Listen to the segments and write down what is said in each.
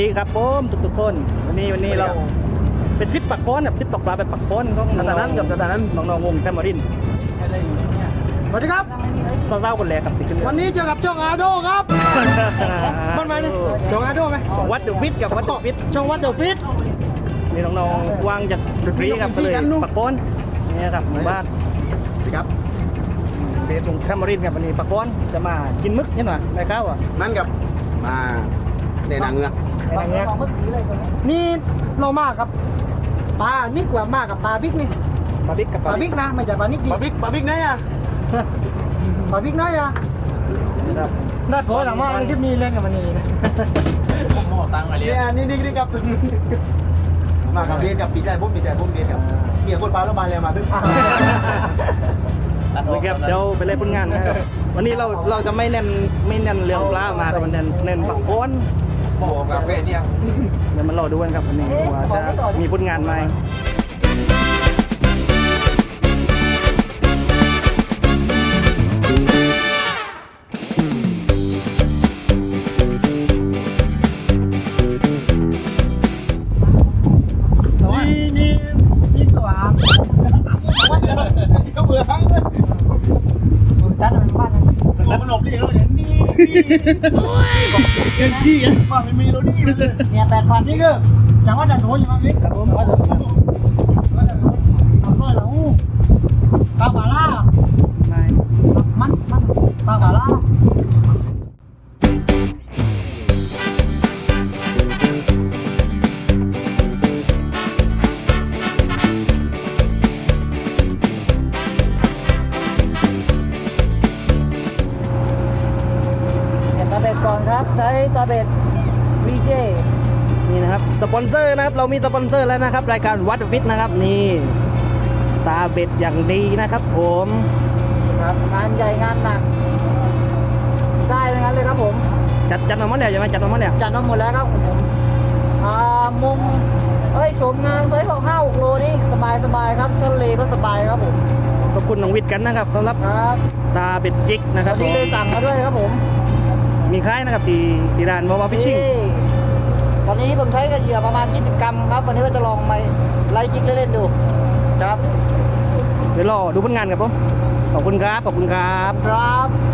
ดีครับผมทุกๆคน วันนี้วันนี้เราเป็นทริปปักโคนแบบทริปตกปลาแบบปักโคนของตอนนั้นกับตอนนั้นน้องๆวงแทมเมอรินสวัสดีครับเศร้าๆคนแรกกับติดกันวันนี้เจอกับช่องอาโดครับมันมาเนี่ยช่องอาโดไหมวัดเดอะฟิตกับวัดเดอะฟิตช่องวัดเดอะฟิตนี่น้องๆวางจากดนตรีครับก็เลยปักโคนนี่ครับหมู่บ้านครับเบสตรงแทมเมอรินครับวันนี้ปักโคนจะมากินมึกนี่หน่อยได้ข้าวอะมันกับมาในนางเงือก ไอ้นางเงี้ยนี่เรามากครับปลานี่กว่ามากกับปลาบิ๊กนี่ปลาบิ๊กกับปลาบิ๊กนะไม่ใช่ปลานิกดีปาบิ๊กปาบิ๊กไหนอะปลาบิ๊กน้อยอะครับน่าโผล่หลังมากในคลิปนี้เล่นกับมันนี่นะผมหมอตังค์มาเรียนนี่นี่นี่ครับมากับเบียนกับปีใจผมปีใจผมเบียนกับเมียคนปลาแล้วมาเลยมาถึงโอเคครับเดี๋ยวไปเล่นผลงานนะครับวันนี้เราเราจะไม่เน้นไม่เน้นเรื่องปลามาครับมันเน้นเน้นปักโคน บอกับแกเนี่ย เดี๋ยวมันรอดูกันครับวันนี้ว่าจะมีผลงานไหม เนี่ยนี่นี่นี่มันไม่มีแล้วนี่เลยเนี่ยแปดพันนี่ก็จังหวัดจันทบุรีมาบิ๊กครับผมว่าจะอำเภอละอูปลาปลาล่าไม่มันมันปลาบาล่าาเบ็ดวีเจนี่นะครับสปอนเซอร์นะครับเรามีสปอนเซอร์แล้วนะครับ รายการวัดฟิตนะครับนี่ตาเบ็ดอย่างดีนะครับ ผมครับงานใหญ่งานหนักได้ทั้งนั้นเลยครับผมจัดจัดมาหมดแล้วใช่ไหมจัดมาหมดแล้วจัดมาหมดแล้วครับผมอ่ามุมเอ้ยชมงานไซส์ของห้าหกโลนี่สบายสบายครับทะเลก็สบายครับผมขอบคุณน้องวิทย์กันนะครับสำหรับครับตาเบ็ดจิกนะครับผที่มได้สั่งมาด้วยครับผม มีค่ายนะครับที่ที่ร้านวาวาฟิชชิ่งนี่ตอนนี้ผมใช้กระเหยื่อประมาณ 20 กรัมครับ วันนี้ว่าจะลองมาไล่จิกเล่นๆดูครับเดี๋ยวรอดูผลงานครับผมขอบคุณครับขอบคุณครับ ครับ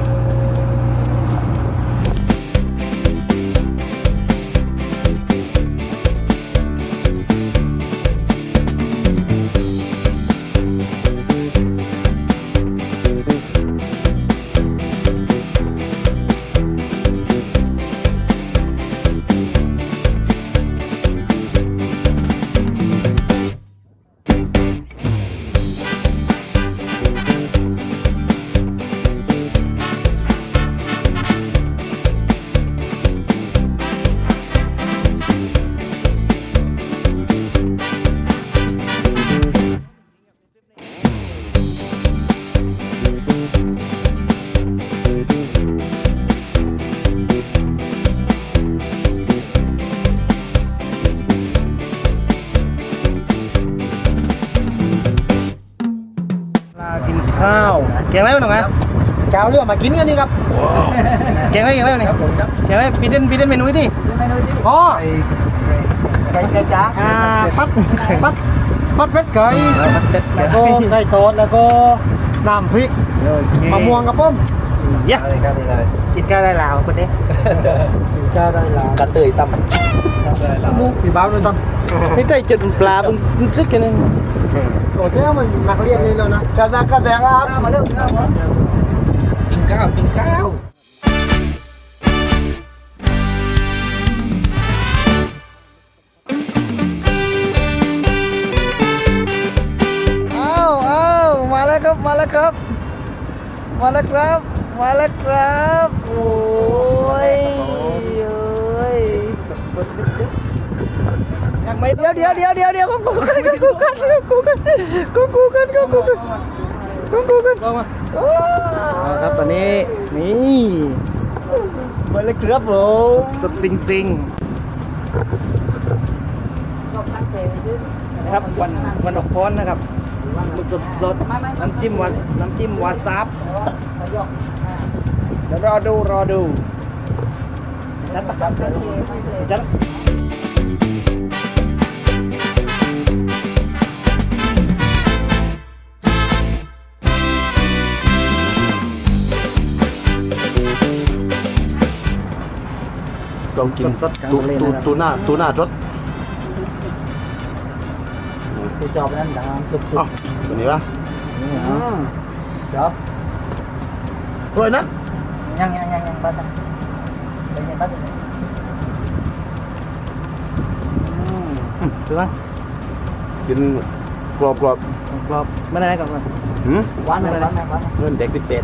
เอาเรื่องมากินกันนี่ครับแกงอะไรแกงอะไรบ้างเนี่ยแกงอะไรพี่เด่นพี่เด่นเมนูที่อ๋อไก่ไก่จ้าอ่าปัดปัดปัดเป็ดไก่แล้วก็ไก่ทอดแล้วก็น้ำพริกมะม่วงครับผมเย้กินข้าวได้แล้วคนนี้จะได้ละกระเตยตำมูสีบ้าด้วยตั้มนี่ได้จุดปลาบึงรึกกันนึงโอ้เจ้ามันนักเรียนเลยแล้วนะกระซักกระแสครับมาเร็วครับกิน ข้าวกินข้าวอ้าวอ้าวมาแล้วครับ มาแล้วครับ มาแล้วครับ มาแล้วครับ โอ้ยเอ้ยยังไม่เดี๋ยวเดี๋ยวเดี๋ยวเดี๋ยวเดี๋ยวกูกันกูกันกูกันกูกูกันกูกูกันกูกูกันกูมา ครับตอนนี้นี่มาแล้วครับผมสุดจริงๆนะครับวันวันออกพ้อนนะครับหมึกสดสดๆน้ำจิ้มวาน้ำจิ้มวาซาบเดี๋ยวรอดูรอดูชัดปะชัด ต้องกินสดๆกลางตูทะเลตูนะครับ ตูหน้าตูหน้ารถกูจอบนั่นดังสุดเอ้าตัวนี้วะนี่เหรอจอบอร่อยนะยังยังยังยังบ้านนะเป็นยังบ้านคือว่ากินกรอบกรอบกรอบไม่ได้ก่อนก่อนหืมบ้านไหนบ้านไหนบ้านเงินเด็กติดเป็ด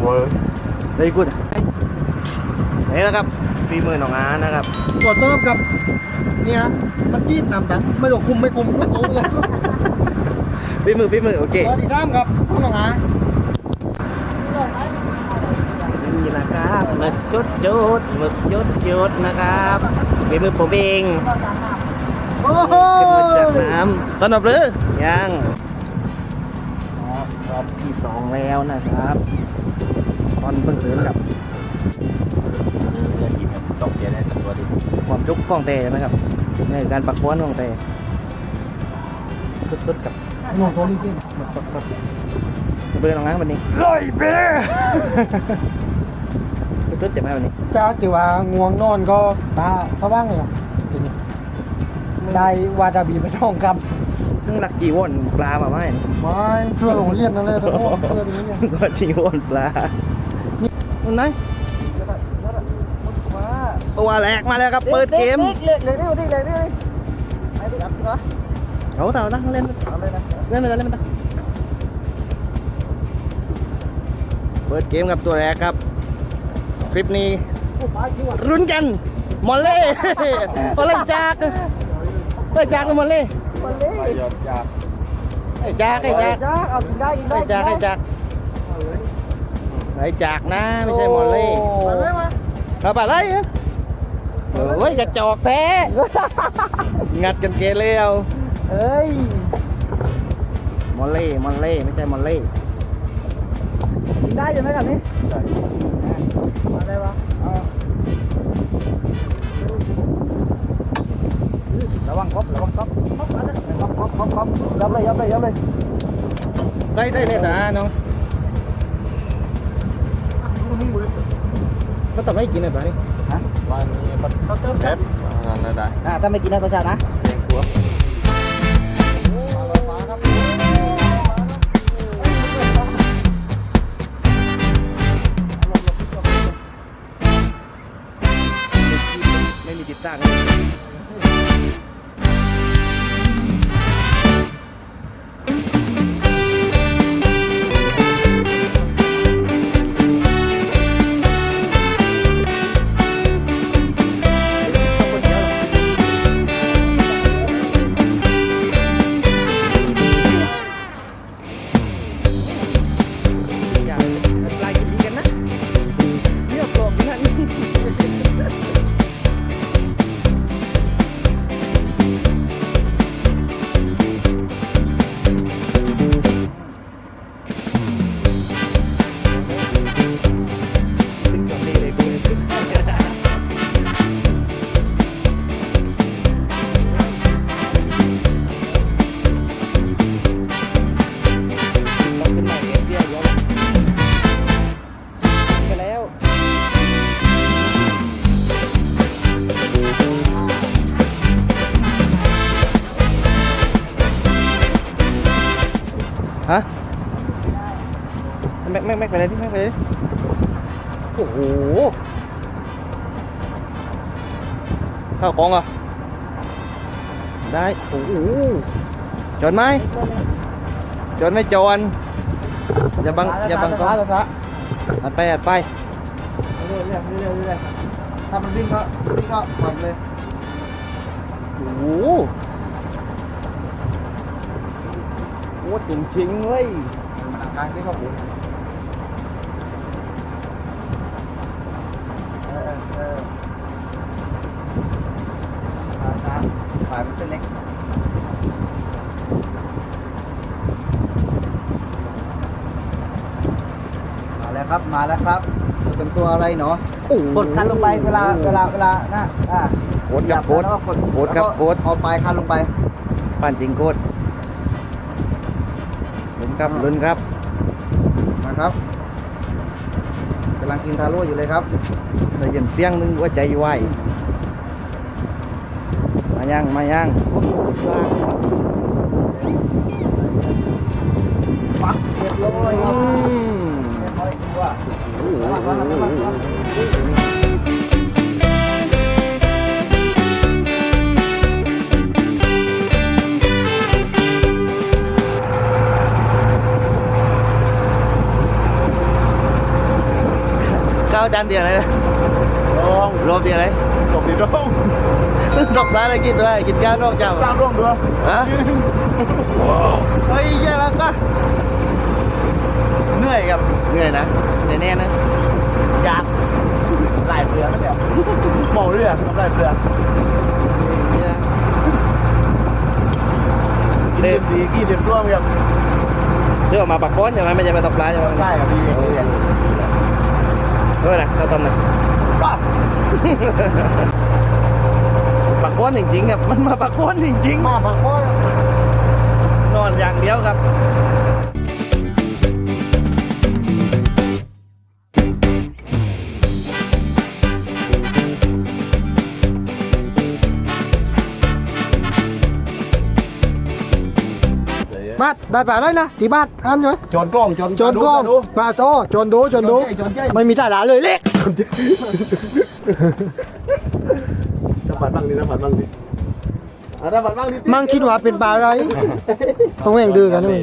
โว้ยเลยกูด นี่นะครับฝีมือน้องอานะครับตัวเติมกับเนี่ยมันจี๊ดน้ำดังไม่หลงคุมไม่คุมไม่โตเลยฝีมือฝีมือโอเคสวัสดีครับครับคุณหลงหานี่นะครับหมึกจุดจุดหมึกจุดจุดนะครับฝีมือผมเองโอ้โหขึ้นมาจากน้ำต้นหรือยังอ๋อรอบที่สองแล้วนะครับ ตอนเพิ่งตื่นกับ ดีความจุกกล้องเตนะครับนี่คือการปักควนของเตสุดๆกับน้องตัวนี้กินหมึกสดๆเบอร์น้องน้ำวันนี้ลอยเบ้สุดๆเจ็บไหมวันนี้จากที่ว่าง่วงนอนก็ตาเขาว่างเลยอะทีนี้ได้วาดาบีไปท่องคำเพิ่งหลักจีวอนปลามาไหมไม่เพื่อโรงเรียนนั่นเลยทั้งหมดเพื่อนี้เนี่ยก็จีวอนปลานี่ไหน ตัวแรกมาแล้วครับ เปิดเกมเล็กเล็กนี่ดิเล็กนี่ไอ้ดิอัดตัวเอาแต่ตั้งเล่นเอาเลยนะเล่นไปแล้วเล่นไปแล้วเปิดเกมกับตัวแรกครับ คลิปนี้รุนกันมอลเล่มอลเล่จากเฮ้ยจากหรือมอลเล่มันเล็กยอดจากไอ้จากไอ้จากจ้าเอากินได้กินได้ไอ้จากไอ้จากไอ้จากนะไม่ใช่มอลเล่มาเลยมาเอาไปเลย โอ้ยกระจอกแท้ งัดกันเกลียวเฮ้ย มอลเล่ มอลเล่ ไม่ใช่มอลเล่กินได้ใช่ไหมกับนี่มาได้ปะระวังครบระวังครบครบครบครบครบครบยับเลยยับเลยยับเลยได้ได้เลยนะน้องก็ต้องให้กินอะไร นี่วันนี้ปัดแคปนั่นได้อ่าถ้าไม่กินนะตัวชาตินะ แล้วฮะแม็กแม็กแม็กไปเลยดิแม็กไปเลยดิโอ้โหข้าวกองเหรอะได้โอ้โหจนไหมจนไหม่จนอย่าบังอย่าบังกล้องตัวชาอัดไปอัดไป เรื่อยเรื่อยเรื่อยเรื่อยถ้ามันวิ่งก็วิ่งก็หมดเลยโอ้โหโอ้จริงจริงๆเว้ยมันอาการที่เขาบุญเออเออช้าๆฝ่ายมันเส้นเล็ก ครับมาแล้วครับ เป็นตัวอะไรเนาะโอ้โหกดคันลงไปเวลาเวลาเวลานะอ่าโคตรครับโคตรแล้วก็กดโคตรครับแล้วก็โคตรเอาปลายคันลงไปผ่านจริงโคตรลุ้นครับลุ้นครับนะครับเป็นำลังกินทาโร่อยู่เลยครับได้ยินเสียงนึงว่าใจไหวมายังมายังโอ้โหสร้างปักเรียบร้อยครับ อืมข้าวจานเดียวเลยนะลองรอบเดียวเเฮ้ยแย่แล้วก็เหนื่อยครับเหนื่อยนะเหนื่อยแน่นะอยากหลายเรือนั่นแหละเมาเรือทำหลายเรือเด็กดีกี่เดือนร่วมครับเรื่องมาปักก้อนใช่ไหมไม่ใช่มาตกปลาใช่ไหมใช่ครับพี่เออนะเราต้มนะปักก้อนจริงๆครับมันมาปักก้อนจริงมาพักผ่อนๆนอนอย่างเดียวครับ บาทได้ป่าได้นะที่บาทอันใช่ไหมจนกล้องจนโจนก็ดูปลาโตโจนดูโจนดูจนใช่ไม่มีสาระเลยเล็กจะบัดบ้างดินะบัดบ้างดิอะถ้าบัดบ้างดิมังคิดว่าเป็นปลาอะไรต้องแข่งดื้อกันนี่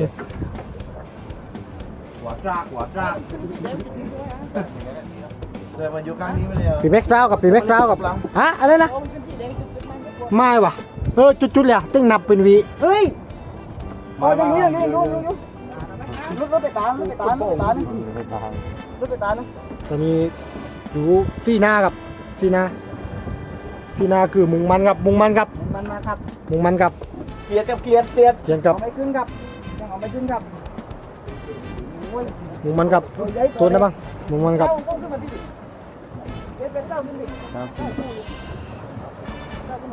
หัวจรากหัวจรากเดินมาอยู่ข้างนี้ไม่เลยปีแม็กซ์ฟราวกับปีแม็กซ์ฟราวกับฮะอะไรนะไม่ว่ะเออจุดๆเลยอะตึ้งนับเป็นวีเฮ้ย มาอย่างนี้อย่างนี้ดูดูรถรถไปตามรถไปตามรถไปตามรถไปตามตอนนี้ดูฟีนากับฟีนาฟีนาคือมุงมันกับมุงมันกับมุงมันมาครับมุงมันกับเกลียดกับเกลียดเกลียดเขียนกับไม่ขึ้นครับยังเอาไม่ขึ้นครับมุงมันกับตัวนะบ้างมุงมันกับ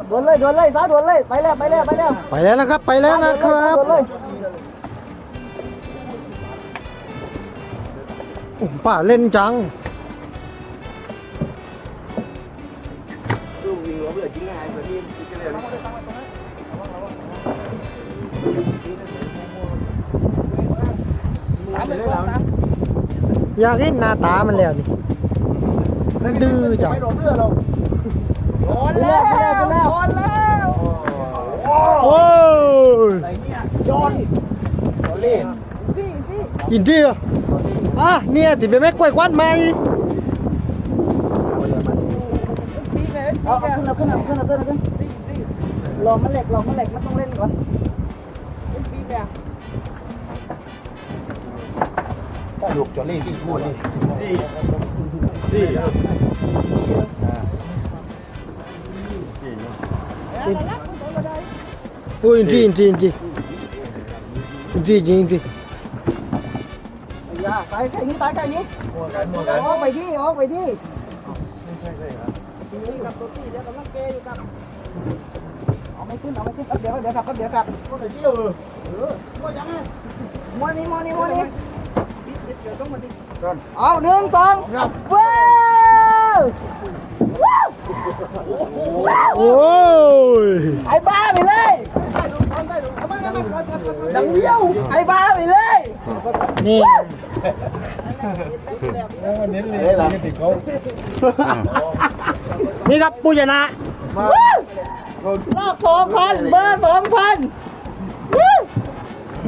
โดนเลยโดนเลยซาโดนเลยไปแล้วไปแล้วไปแล้วไปแล้วนะครับ ไปแล้วนะครับโอ้ป้าเล่นจังอยากเห็นหน้าตามันแล้วนี่มันดื้อจังไม่ โดนเรือเราโอนแล้วโอนแล้วโอ้ยไหนเนี่ยโยนเล่นอินเดียอะเนี่ยติดไปแม่กล้วยควันไหมเอาขึ้นเอาขึ้นเอาขึ้นเอาขึ้นเอาขึ้นลองมันเหล็กลองมันเหล็กมันต้องเล่นก่อนปีเนี่ยลูกจอเล่นที่พูดนี่นี่ โอ้ยอินเดียอินเดียอินเดียอินเดียจริงอินเดียอย่าตายแค่นี้ตายแค่นี้มัวกันมัวกันออกไปที่ออกไปที่นี่กับตัวที่เดี๋ยวกำลังเกยอยู่ครับเอาไม่ขึ้นเอาไม่ขึ้นเดี๋ยวเดี๋ยวครับเดี๋ยวครับคนไหนเที่ยวเออม้วนนี้ม้วนนี้ม้วนนี้เอาหนึ่งสองว้าวว้าว โอ้ยไอ้บ้าไปเลยดังเดียวไอ้บ้าไปเลยนี่เฮ้ยหลังติดเขานี่ครับผู้ชนะรอบสองพันเบอร์สองพัน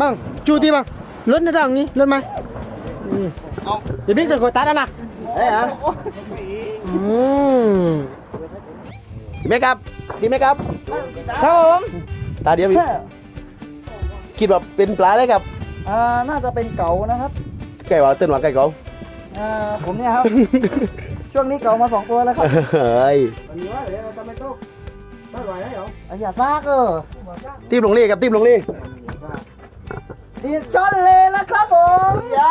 บ้างจูที่บ้างรถในทางนี้รถไหมอืมเดี๋ยวพี่จะกดตัดแล้วนะเฮ้ยฮะอืม ดีไหมครับดีไหมครับ ครับผมตาเดียวอีกคิดว่าเป็นปลาได้ครับอ่าน่าจะเป็นเก๋านะครับ ไก่ว่าเต้นว่าไก่เขาอ่าผมเนี่ยครับ ช่วงนี้เก๋ามาสองตัวแล้วครับเฮ้ยอะอย่าซากเออทีมลงเล่ครับทีมลงเล่ดีช้อนเลยแล้วครับผมย่า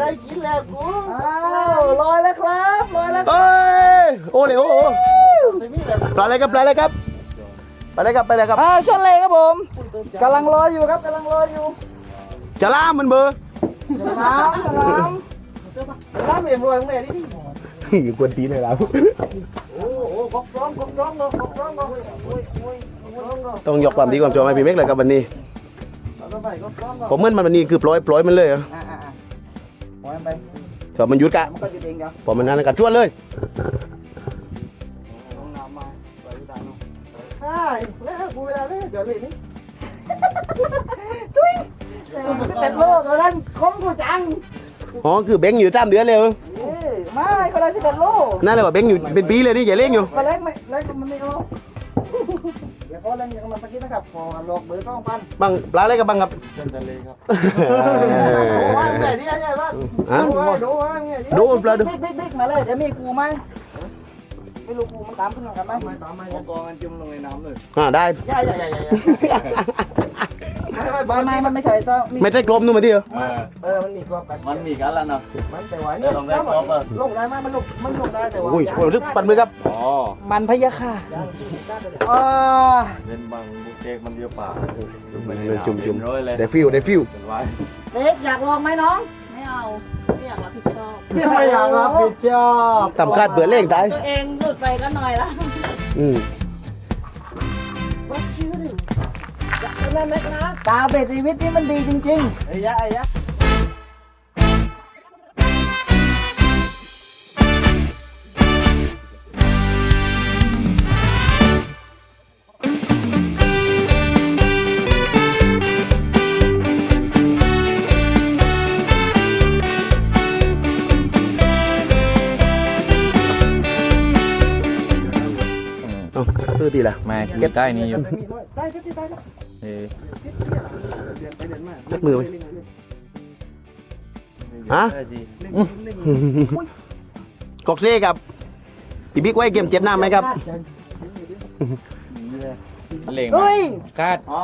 ได้กินแล้วกูอ้าวลอยแล้วครับลอยแล้วเอ้ยโอ้เลยโอ้โห ปลาอะไรครับปลาอะไรครับปลาอะไรครับปลาอะไรครับอ่าช้อนเลยครับผมกำลังรออยู่ครับกำลังรออยู่จะล่ามมันเบอร์น้ำน้ำน้ำเอ็มรวยของแม่นี่อยู่กวนตีนเลยเราต้องยกความดีความชมให้พี่เม็กเลยครับวันนี้ผมเหมื่อนมันวันนี้คือปล่อยปล่อยมันเลยเหรออ่าอ่าอ่าปล่อยมันไปถ้ามันหยุดกะมันก็หยุดเองเดี๋ยวพอมันนั่นกัดชวนเลย ใช่แล้วกูเวลาเล่นเดี๋ยวเลยนี่แต่โลกตัวนั้นคงกูจังอ๋อคือเบ้งอยู่ตามเดือนเลยเหรอเอ้ยไม่ก็ได้สิบเอ็ดโลนั่นเลยว่าเบ้งอยู่เป็นปีเลยนี่อย่าเล่นอยู่ก็เล็กไม่เล็กมันไม่เอาเดี๋ยวก็เล่นอย่างมันสักทีนะครับพอหลอกเบอร์ต้องพันบังปลาอะไรกับบังครับเส้นทะเลครับว่าไงนี่ไงบ้านฮะดูว่าดูว่าไงดูปลาดูบิ๊กบิ๊กบิ๊กมาเลยเดี๋ยวมีกูไหม ไม่รู้กูมันตามขึ้นมากันไหมตามมาอากองกันจุ่มลงในน้ำเลยอ่าได้ใหญ่ใหญ่ใหญ่ใหญ่ไม่ไม่มันไม่ใช่ต้องมีไม่ใช่กลมนู่นมาที่เหรอเออมันมีกรอบแบบมันมีกันแล้วเนาะมันแต่ไหวเดี๋ยลงได้ครบอะลงได้ไหมมันลงมันลงได้แต่ว่าอุ้ยโอ้ยรึปันมือครับอ๋อมันพะยะค่ะอ่าเล่นบังบุกเจกมันเดียวป่าจุ่มจุ่มร้อยเลยได้ฟิวได้ฟิวเป็นไว้เด็กอยากลองไหมน้อง เอาไม่อยากรับผิดชอบไม่อยากรับผิดชอบทำคาดเบื่อเล่งตายตัวเองหลุดไปก็หน่อยละอืมตาเบ็ดชีวิตนี่มันดีจริงไอ้ยะไอ้ยะ ตื้อตีละแม่เก็บใต้นี่อยู่ได้ก็ที่ได้เออเล็กมือไหมฮะกอกเซ่กับพี่บิ๊กไว้เกมเจ็ดน้ำไหมครับเล่งๆเฮ้ยคาดอ๋อ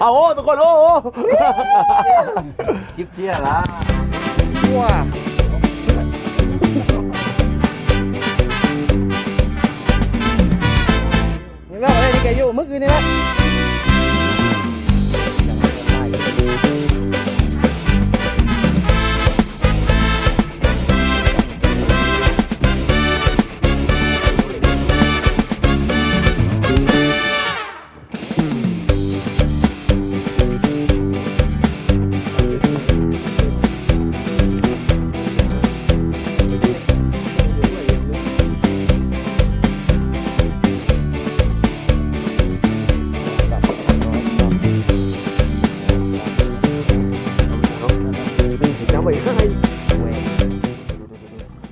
เอาโอ้ทุกคนโอ้โอ้คลิปเที่ยละว้า แกอยู่เมื่อคืนนี่วะจับ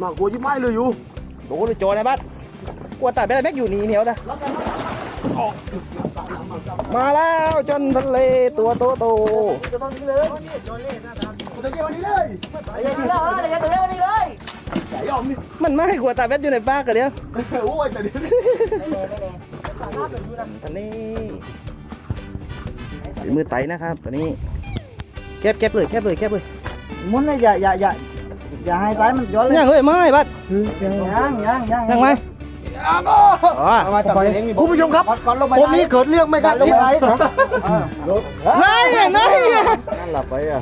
มากลัวยิ่งไม่เลยอยู่โดนเลยโจรนะบัดกลัวตายไปอะไรแม็กอยู่นี่เหนียวนะมาแล้วจนทะเลตัวโตโตจะต้องนี้เลยจะเกี่ยวนี้เลยอย่าทีละเอออย่าตัวเล็กนี้เลยมันไม่กลัวตายแม็กอยู่ในปากกันเดียวโอ้ยแต่เดี๋ยวตอนนี้เป็นมือไตนะครับตอนนี้เก็บเก็บเลยเก็บเลยเก็บเลย muốn là dạ dạ dạ dạ hai tay mình gió ยั lên งเฮ้ยไม่บัด nhang nhang nhang ยังไหมอ๋อมาต่อไปคุณผู้ชมครับ còn lúc ตรงนี้เกิดเรื่องไม่คาดคิดไม่ไม่นั่นหลับไปอะ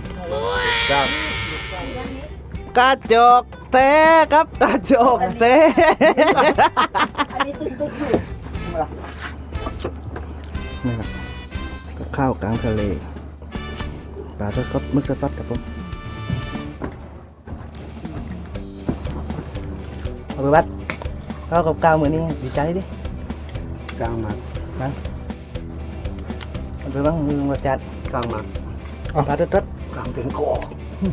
กระจกเตะครับกระจกเตะอันนี้ตึ๊กตึ๊กอยู่กับข้าวกลางทะเลปลาทอดก็มึกทอดครับผม เอาไปบัดข้าวกับข้าวมือนี้ดีใจดิกลางมาเอาไปบ้างมือมาจัดกลางมาปลาทอดทอดกลางถึงคอ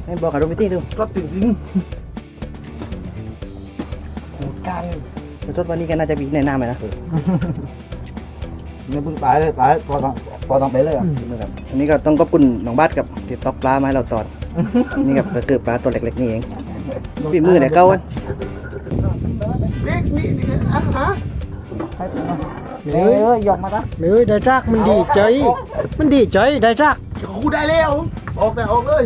ให้บอกกับโรบิตี้ดูก็ถึงจริงการทอดวันนี้กันน่าจะมีในน้ำไหมนะ nó bưng tái đây tái có thằng có thằng bé เลย à อันนี้ก็ต้องขอบคุณน้องบัดกับติดตอกปลามาให้เราตอดนี่กับก็คือปลาตัวเล็กๆนี่เองฝีมือเนี่ยเก้าวัน Ê ơi dọc mà ta เนื้อได้รักมันดีใจ มันดีใจได้รักกูได้แล้ว ออกแต่ออกเลย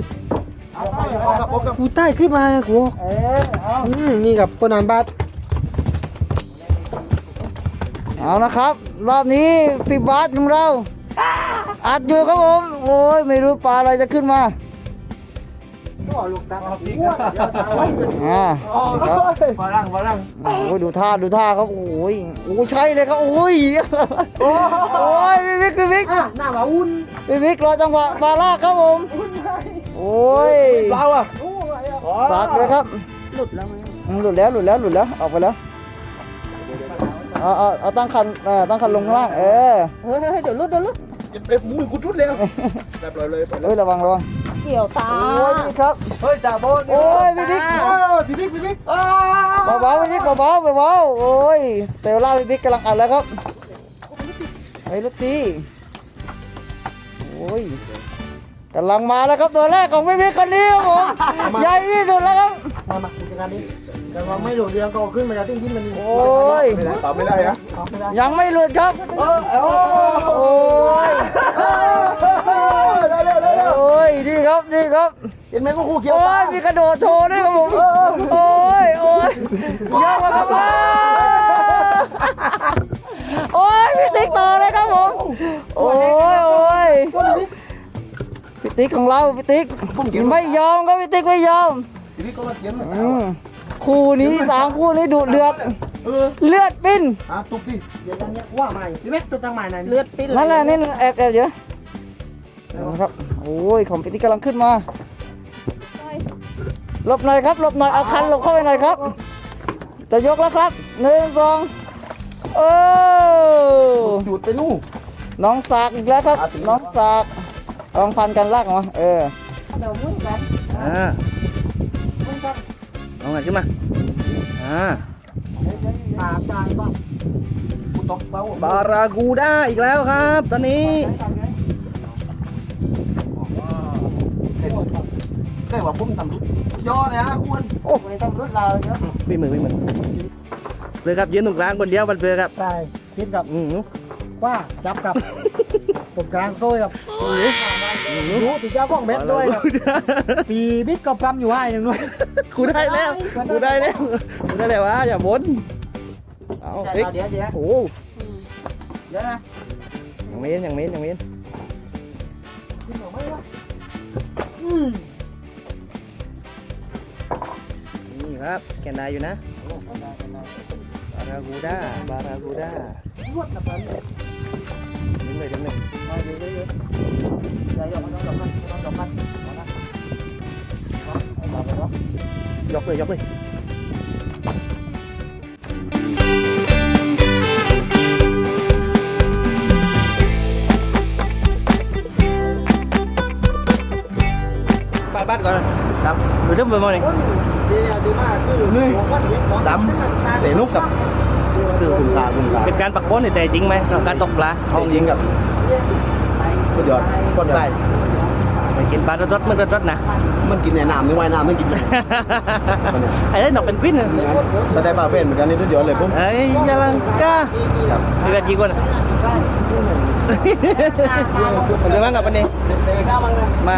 ออกกับครูใต้ขึ้นมากู Ê không อืมนี่กับคนอ่านบาทเอาละครับ รอบนี้พี่บาสของเรา อัดอยู่ครับผม โอ้ยไม่รู้ปลาอะไรจะขึ้นมา หลูกตาเอาปีกอ่าครับฝรั่งฝรั่งโอ้ยดูท่าดูท่าครับโอ้ยโอ้ยใช่เลยครับโอ้ยโอ้ยพี่วิกพี่วิกหน้ามาอุ่นพี่วิกรอจังหวะมาลากครับผมโอ้ยเราอะสักเลยครับหลุดแล้วไหมอืมหลุดแล้วหลุดแล้วหลุดแล้วออกไปแล้วเอาเอาเอาตั้งคันเออตั้งคันลงข้างล่างเออเฮ้ยเฮ้ยเดี๋ยวลุดเดี๋ยวลุดเอ้ยมือกูชุดแล้วแบบเลยเลยไปเลยเอ้ยระวังระวัง เกี่ยวตา โอ้ยพี่ครับ เฮ้ยจ่าโบนโอ้ยพี่บิ๊กโอ้ยพี่บิ๊กพี่บิ๊กอ้าเบาๆพี่บิ๊กเบาๆเบาๆโอ้ยเตลล่าพี่บิ๊กกำลังอัดแล้วครับไอ้ลูกตีโอ้ยกำลังมาแล้วครับตัวแรกของพี่บิ๊กคนนี้ครับผมใหญ่ที่สุดแล้วครับมามากิจการนี้ แต่ว่าไม่หลุดเรียงก็ขึ้นมาจากที่ที่มันโอ้ยไม่ได้ตอบไม่ได้ฮะไม่ได้ยังไม่หลุดครับเออเออโอ้ยได้เร็วได้เร็วโอ้ยนี่ครับนี่ครับเห็นไหมก็คู่เขียวโอ้ยมีกระโดดโชว์ด้วยครับผมโอ้ยโอ้ยเยอะมากครับว้าวโอ้ยพี่ติ๊กต่อเลยครับผมโอ้ยโอ้ยพี่ติ๊กของเราพี่ติ๊กไม่ยอมครับพี่ติ๊กไม่ยอมพี่บิ๊กก็มาเขียนอืม คู่นี้สามคู่นี้ดุเดือดเลือดปิ้นอะตุกดิเดี๋ยวตั้งเนี้ยว่าใหม่พี่บิ๊กตัวตั้งใหม่หน่อยเลือดปิ้นนั่นแหละนี่แอบแอบเยอะนะครับโอ้ยของพี่ติ๊กกำลังขึ้นมาหลบหน่อยครับหลบหน่อยเอาคันหลบเข้าไปหน่อยครับจะยกแล้วครับหนึ่งสองโอ้จุดไปนู่นน้องสากอีกแล้วครับ น้องสากลองพันกันลากออกมาเออเดี๋ยวมุ่งกันอ่า เอาไงขึ้นมา อ่าอาจารย์บ้างกูตกเป้าบารากูด้าอีกแล้วครับ ตอนนี้ใกล้ว่าผมทำทุกย่อเลยฮะคุณโอ้ไม่ต้องรถเราเยอะพี่มือพี่มือเลยครับยืนตรงกลางคนเดียวมันเพื่อครับใช่คิดกับอืมว่าจับกับ ตรงกลางโซ่กับรู้ติดเจ้าของเม็ดด้วยครับปีบิ๊กกับปั๊มอยู่ให้หนึ่งด้วยกูได้แล้วกูได้แล้วกูได้แล้ววะอย่าบ่นเอาพลิกเดี๋ยวเดี๋ยวโอ้เดี๋ยวนะยังไม่เห็นยังไม่เห็นยังไม่เห็นนี่ครับแกนได้อยู่นะบารากูด้าบารากูด้ารวดนะปั๊มดึงเลยดึงเลยเดี๋ยวเดี๋ยวเดี๋ยวอย่ายกมัน ต้องยกมันต้องยกมันเอาละเอาไปวะยกเลยย ครับดูเรื่องไปมองหน่อยเดี๋ยวดูมากคือหนึ่งวันนี้ของดำเตะนุกกับคือคุณตาคุณตาเป็นการปักโค้นในแต่จริงไหมกับการตกปลาห้องยิงกับก็ยอดก้นไล่ไปกินปลารสๆมันรสๆนะมันกินในน้ำนี่ว่ายน้ำมันกินไอ้ได้หนอกเป็นปิ้นเลยถ้าได้ปลาเป็นเหมือนกันนี่ทุกยอดเลยผมเอ้ยอยังลังกามีแบบกี่คนอะเรื่องนั้นกับวันนี้มา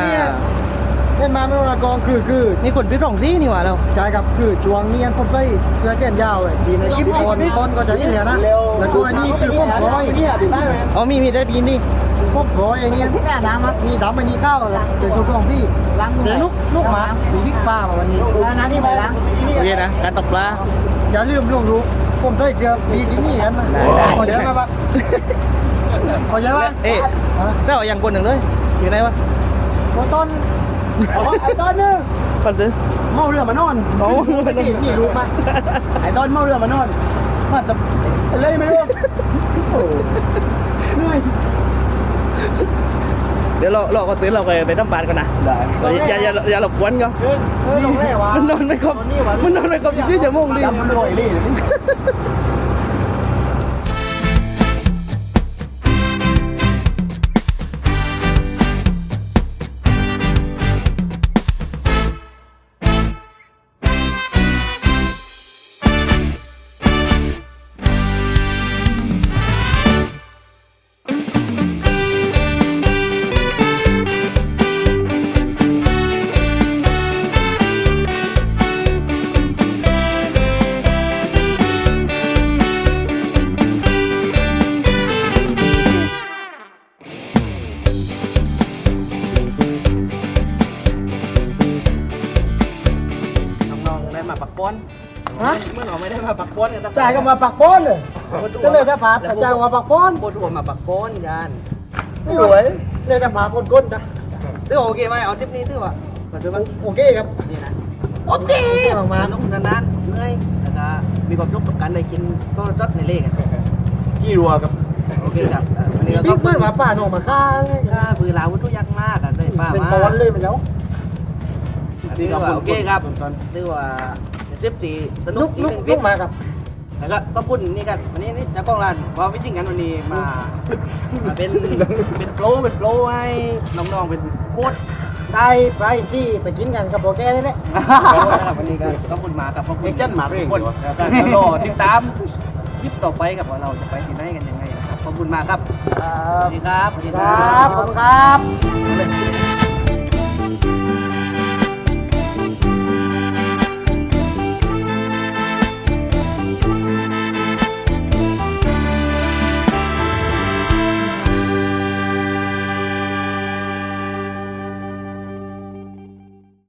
เล่นมาไม่รู้ละกองคือคือนี่คนพิษรองซี่นี่หว่าเราใช่ครับคือจวงเนียนต้นไส้เสื้อแก่นยาวเลยดีในคลิปต้นต้นก็จะนี่เหลือนะแล้วก็อันนี้คือพวกร้อยอ๋อมีมีได้ปีนี่พวกร้อยไอ้นี่แค่น้ำครับมีดำอันนี้ข้าวเลยเป็นตัวของพี่เดี๋ยวลูกลูกหมามีพริกป้ามาวันนี้แล้วน้ำที่ไปล้างโอเคนะการตกปลาอย่าลืมลงลูกผมใส่เกลือปีกินี่กันนะขอเดี๋ยวมาบ้างขอเดี๋ยวมาเอ๊ะเจ้าอย่างคนหนึ่งเลยอยู่ไหนวะตัวต้น ไอ้ต้นนึงคนซื้อเมาเรือมานอนโอ้นี่นี่รู้ไหมไอ้ต้นเมาเรือมานอนมันจะเลยไม่รู้เหนื่อยเดี๋ยวเราเราก็ซื้อเราไปไปน้ำปลาก่อนนะอย่าอย่าอย่าหลบกวนก็เฮ้ยลงแร่วะมันนอนไม่ครบมันนอนไม่ครบยี่สิบชั่วโมงดิ นกันตั้งจ่ายก็มาปักป้อนเลยก็เลยถ้าฝาแต่จ่ายมาปักป้อนปวดหัวมาปักป้อนยานสวยเลยถ้าฝาคนก้นนะตื้อโอเคไหมเอาทิปนี้ตื้อวะมาตื้อวะโอเคครับนี่นะโอเคมากมาลุกนานๆเหนื่อยแล้วก็มีความสุขกับการได้กินก็รสในเลขอะกี่รัวครับโอเคครับอะวันนี้ๆก็บิ๊กเมื่อมาป้าหนองมาข้างถ้ามือลาวุฒิยักษ์มากอะได้ป้าเป็นมาตอนเลยมันแล้วตื้อว่าโอเคครับตื้อว่าทริปตีสนุลุกกอีกลุหกนึ่งทลุริปกมาครับ แล้วก็ต้องพูดนี่กันวันนี้นี่เจ้าของร้านว่าวิจิงกันวันนี้มามาเป็นเป็นโปรเป็นโปรให้น้องๆเป็นโค้ดได้ไปที่ไปกินกันกับโบแกนี่แหละวันนี้ก็ต้องคุณมากับพวกคุณเจ้นหมาเองคนแล้วก็รอติดตามคลิปต่อไปกับว่าเราจะไปที่ไหนกันยังไงนะครับขอบคุณมากครับสวัสดีครับสวัสดีคครัรับบขอบคุณครับบ